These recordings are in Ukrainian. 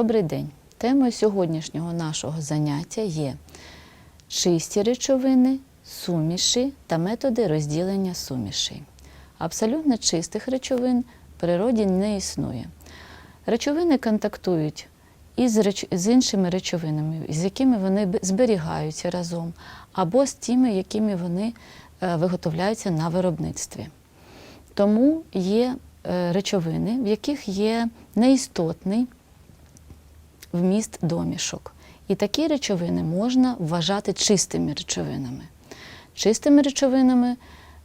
Добрий день! Темою сьогоднішнього нашого заняття є чисті речовини, суміші та методи розділення сумішей. Абсолютно чистих речовин в природі не існує. Речовини контактують із, реч... з іншими речовинами, з якими вони зберігаються разом, або з тими, якими вони е, виготовляються на виробництві. Тому є е, речовини, в яких є неістотний вміст домішок. І такі речовини можна вважати чистими речовинами. Чистими речовинами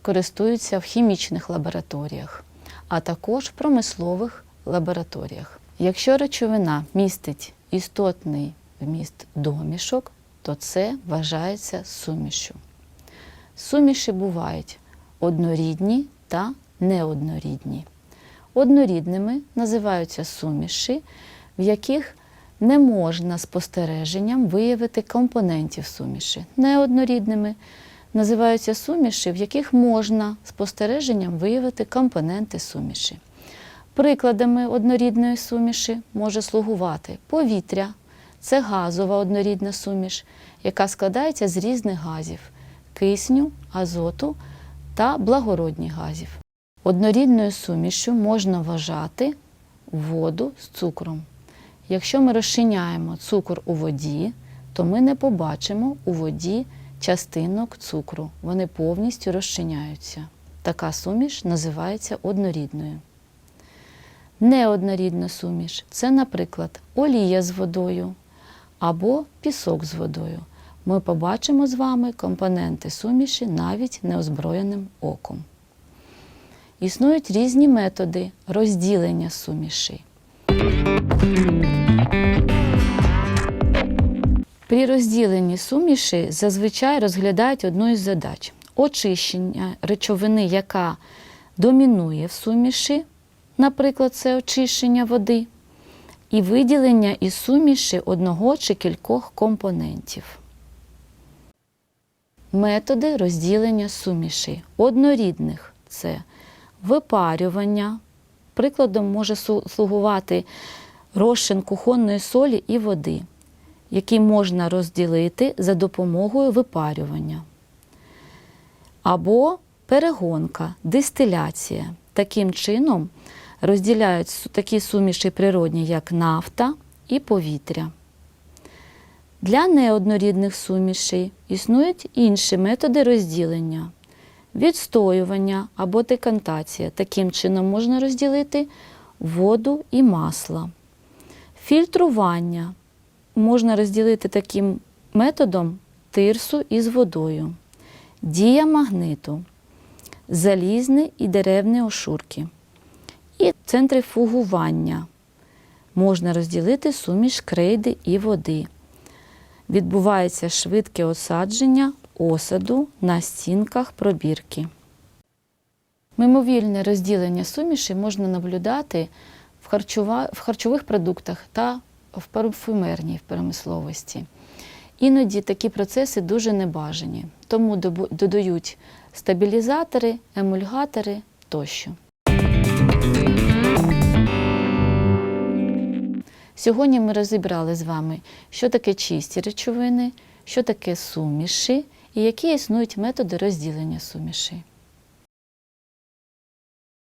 користуються в хімічних лабораторіях, а також в промислових лабораторіях. Якщо речовина містить істотний вміст домішок, то це вважається сумішю. Суміші бувають однорідні та неоднорідні. Однорідними називаються суміші, в яких не можна спостереженням виявити компонентів суміші. Неоднорідними називаються суміші, в яких можна спостереженням виявити компоненти суміші. Прикладами однорідної суміші може слугувати повітря, це газова однорідна суміш, яка складається з різних газів кисню, азоту та благородних газів. Однорідною сумішю можна вважати воду з цукром. Якщо ми розчиняємо цукор у воді, то ми не побачимо у воді частинок цукру. Вони повністю розчиняються. Така суміш називається однорідною. Неоднорідна суміш це, наприклад, олія з водою або пісок з водою. Ми побачимо з вами компоненти суміші навіть неозброєним оком. Існують різні методи розділення суміші. При розділенні суміші зазвичай розглядають одну із задач очищення речовини, яка домінує в суміші, наприклад, це очищення води, і виділення із суміші одного чи кількох компонентів. Методи розділення сумішей однорідних це випарювання. Прикладом може слугувати розчин кухонної солі і води, який можна розділити за допомогою випарювання. Або перегонка, дистиляція. Таким чином розділяють такі суміші природні, як нафта і повітря. Для неоднорідних сумішей існують інші методи розділення. Відстоювання або декантація. Таким чином можна розділити воду і масло. Фільтрування можна розділити таким методом тирсу із водою. Дія магниту, залізні і деревні ошурки. І центрифугування. Можна розділити суміш крейди і води відбувається швидке осадження осаду на стінках пробірки. Мимовільне розділення суміші можна наблюдати в харчових продуктах та в парфумерній промисловості. Іноді такі процеси дуже небажані, тому додають стабілізатори, емульгатори тощо. Сьогодні ми розібрали з вами, що таке чисті речовини, що таке суміші і які існують методи розділення суміші.